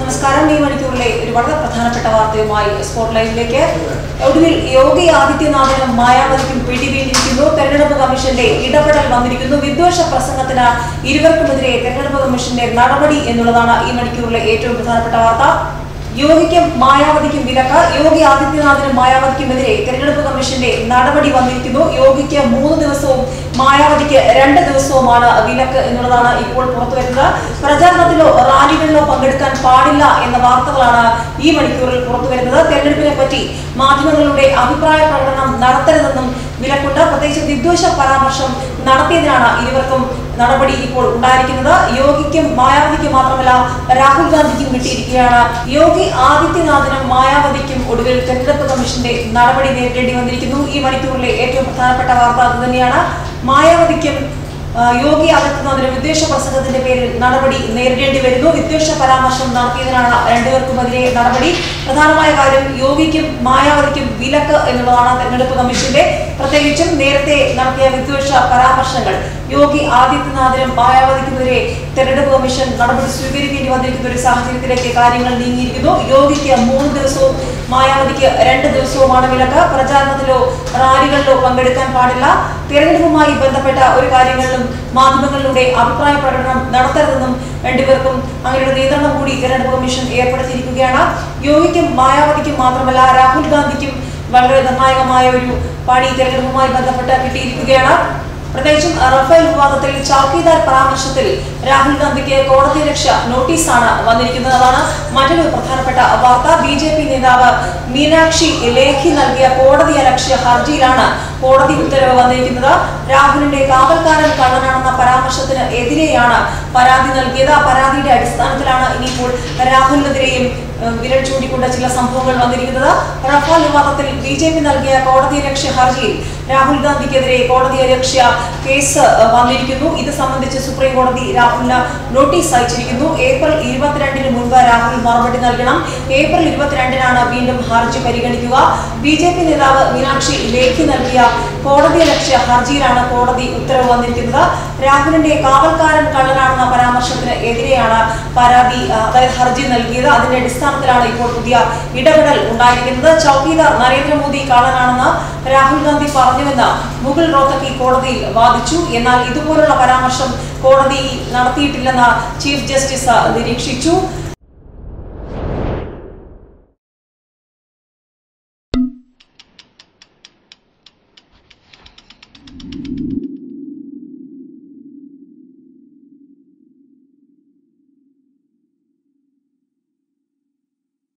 നമസ്കാരം. ഈ മണിക്കൂറിലെ ഒരു വളരെ പ്രധാനപ്പെട്ട വാർത്തയുമായി സ്പോട്ട് ലൈനിലേക്ക് ഒടുവിൽ യോഗി ആദിത്യനാഥിനും മായാവതിക്കും പിടിവീണ്ടിരിക്കുന്നു തെരഞ്ഞെടുപ്പ് കമ്മീഷന്റെ ഇടപെടൽ വന്നിരിക്കുന്നു. വിദ്വേഷ പ്രസംഗത്തിന് ഇരുവർക്കുമെതിരെ തെരഞ്ഞെടുപ്പ് കമ്മീഷന്റെ നടപടി എന്നുള്ളതാണ് ഈ മണിക്കൂറിലെ ഏറ്റവും പ്രധാനപ്പെട്ട വാർത്ത. യോഗിക്കും മായാവതിക്കും വിലക്ക്. യോഗി ആദിത്യനാഥിനും മായാവതിക്കുമെതിരെ തെരഞ്ഞെടുപ്പ് കമ്മീഷന്റെ നടപടി വന്നിരിക്കുന്നു. യോഗിക്ക് മൂന്ന് ദിവസവും മായാവതിക്ക് രണ്ട് ദിവസവുമാണ് വിലക്ക് എന്നുള്ളതാണ് ഇപ്പോൾ പുറത്തുവരുന്നത് പ്രചാരണത്തിലോ റാലികളിലോ പങ്കെടുക്കാൻ പാടില്ല എന്ന വാർത്തകളാണ് ഈ മണിക്കൂറിൽ പുറത്തുവരുന്നത് തെരഞ്ഞെടുപ്പിനെ പറ്റി മാധ്യമങ്ങളുടെ അഭിപ്രായ പ്രകടനം നടത്തരുതെന്നും വിലക്കുണ്ട്. പ്രത്യേകിച്ച് വിദ്വേഷ പരാമർശം നടത്തിയതിനാണ് ഇരുവർക്കും നടപടി ഇപ്പോൾ ഉണ്ടായിരിക്കുന്നത്. യോഗിക്കും മായാവതിക്കും മാത്രമല്ല രാഹുൽ ഗാന്ധിക്കും കിട്ടിയിരിക്കുകയാണ്. യോഗി ആദിത്യനാഥിനും മായാവതിക്കും ഒടുവിൽ തെരഞ്ഞെടുപ്പ് കമ്മീഷന്റെ നടപടി നേരിടേണ്ടി വന്നിരിക്കുന്നു. ഈ മണിക്കൂറിലെ ഏറ്റവും പ്രധാനപ്പെട്ട വാർത്ത അത് തന്നെയാണ്. മായാവതിക്കും യോഗി ആദിത്യനാഥിന് വിദ്വേഷ പ്രസംഗത്തിന്റെ പേരിൽ നടപടി നേരിടേണ്ടി വരുന്നു. വിദ്വേഷ പരാമർശം നടത്തിയതിനാണ് രണ്ടുപേർക്കുമെതിരെ നടപടി. പ്രധാനമായ കാര്യം യോഗിക്കും മായാവതിക്കും വിലക്ക് എന്നുള്ളതാണ് തെരഞ്ഞെടുപ്പ് കമ്മീഷന്റെ പ്രത്യേകിച്ചും നേരത്തെ നടത്തിയ വിദ്വേഷ പരാമർശങ്ങൾ. യോഗി ആദിത്യനാഥിനും മായാവതിക്കുമെതിരെ തെരഞ്ഞെടുപ്പ് കമ്മീഷൻ നടപടി സ്വീകരിക്കേണ്ടി വന്നിരിക്കുന്ന ഒരു സാഹചര്യത്തിലേക്ക് കാര്യങ്ങൾ നീങ്ങിയിരിക്കുന്നു. യോഗിക്ക് മൂന്ന് ദിവസവും മായാവതിക്ക് രണ്ട് ദിവസവുമാണ് വിലക്ക്. പ്രചാരണത്തിലോ റാലികളിലോ പങ്കെടുക്കാൻ പാടില്ല. തെരഞ്ഞെടുപ്പുമായി ബന്ധപ്പെട്ട ഒരു കാര്യങ്ങളിലും മാധ്യമങ്ങളിലൂടെ അഭിപ്രായ പ്രകടനം നടത്തരുതെന്നും രണ്ടുപേർക്കും അങ്ങനെ ഒരു നിയന്ത്രണം കൂടി തെരഞ്ഞെടുപ്പ് കമ്മീഷൻ ഏർപ്പെടുത്തിയിരിക്കുകയാണ്. യോഗിക്കും മായാവതിക്കും മാത്രമല്ല രാഹുൽ ഗാന്ധിക്കും വളരെ നിർണായകമായ ഒരു പണി തെരഞ്ഞെടുപ്പുമായി ബന്ധപ്പെട്ട് കിട്ടിയിരിക്കുകയാണ്. പ്രത്യേകിച്ചും റഫേൽ വിവാദത്തിൽ ചൌക്കിദാർ പരാമർശത്തിൽ രാഹുൽ ഗാന്ധിക്ക് കോടതി രക്ഷ നോട്ടീസാണ് വന്നിരിക്കുന്നത്. മറ്റൊരു പ്രധാനപ്പെട്ട വാർത്ത. ബി ജെ പി നേതാവ് മീനാക്ഷി ലേഖി നൽകിയ കോടതി അലക്ഷ്യ ഹർജിയിലാണ് കോടതി ഉത്തരവ് വന്നിരിക്കുന്നത്. രാഹുലിന്റെ കാവൽക്കാരൻ കള്ളനാണെന്ന പരാമർശത്തിന് എതിരെയാണ് പരാതി നൽകിയത്. പരാതിയുടെ അടിസ്ഥാനത്തിലാണ് ഇനിയിപ്പോൾ രാഹുലിനെതിരെയും വിരൽ ചൂണ്ടിക്കൊണ്ട ചില സംഭവങ്ങൾ വന്നിരിക്കുന്നത്. റഫാൽ വിവാദത്തിൽ ബി ജെ പി നൽകിയ കോടതി രക്ഷ ഹർജിയിൽ രാഹുൽ ഗാന്ധിക്കെതിരെ കോടതി അലക്ഷ്യ കേസ് വന്നിരിക്കുന്നു. ഇത് സംബന്ധിച്ച് സുപ്രീം കോടതി രാഹുലിന് നോട്ടീസ് അയച്ചിരിക്കുന്നു. ഏപ്രിൽ ഇരുപത്തിരണ്ടിന് മുൻപ് രാഹുൽ മറുപടി നൽകണം. ഏപ്രിൽ ഇരുപത്തിരണ്ടിനാണ് വീണ്ടും ഹർജി പരിഗണിക്കുക. ബി ജെ പി നേതാവ് മീനാക്ഷി ലേഖി നൽകിയ കോടതി അലക്ഷ്യ ഹർജിയിലാണ് കോടതി ഉത്തരവ് വന്നിരിക്കുന്നത്. രാഹുലിന്റെ കാവൽക്കാരൻ കള്ളനാണെന്ന പരാമർശത്തിന് എതിരെയാണ് പരാതി അതായത് ഹർജി നൽകിയത്. അതിന്റെ അടിസ്ഥാനത്തിലാണ് ഇപ്പോൾ പുതിയ ഇടപെടൽ ഉണ്ടായിരിക്കുന്നത്. ചൌക്കീദാർ നരേന്ദ്രമോദി കള്ളനാണെന്ന് രാഹുൽ ഗാന്ധി പറഞ്ഞുവെന്ന് മുകുൾ റോത്തക്കി കോടതിയിൽ വാദിച്ചു. എന്നാൽ ഇതുപോലുള്ള പരാമർശം കോടതി നടത്തിയിട്ടില്ലെന്ന് ചീഫ് ജസ്റ്റിസ് നിരീക്ഷിച്ചു.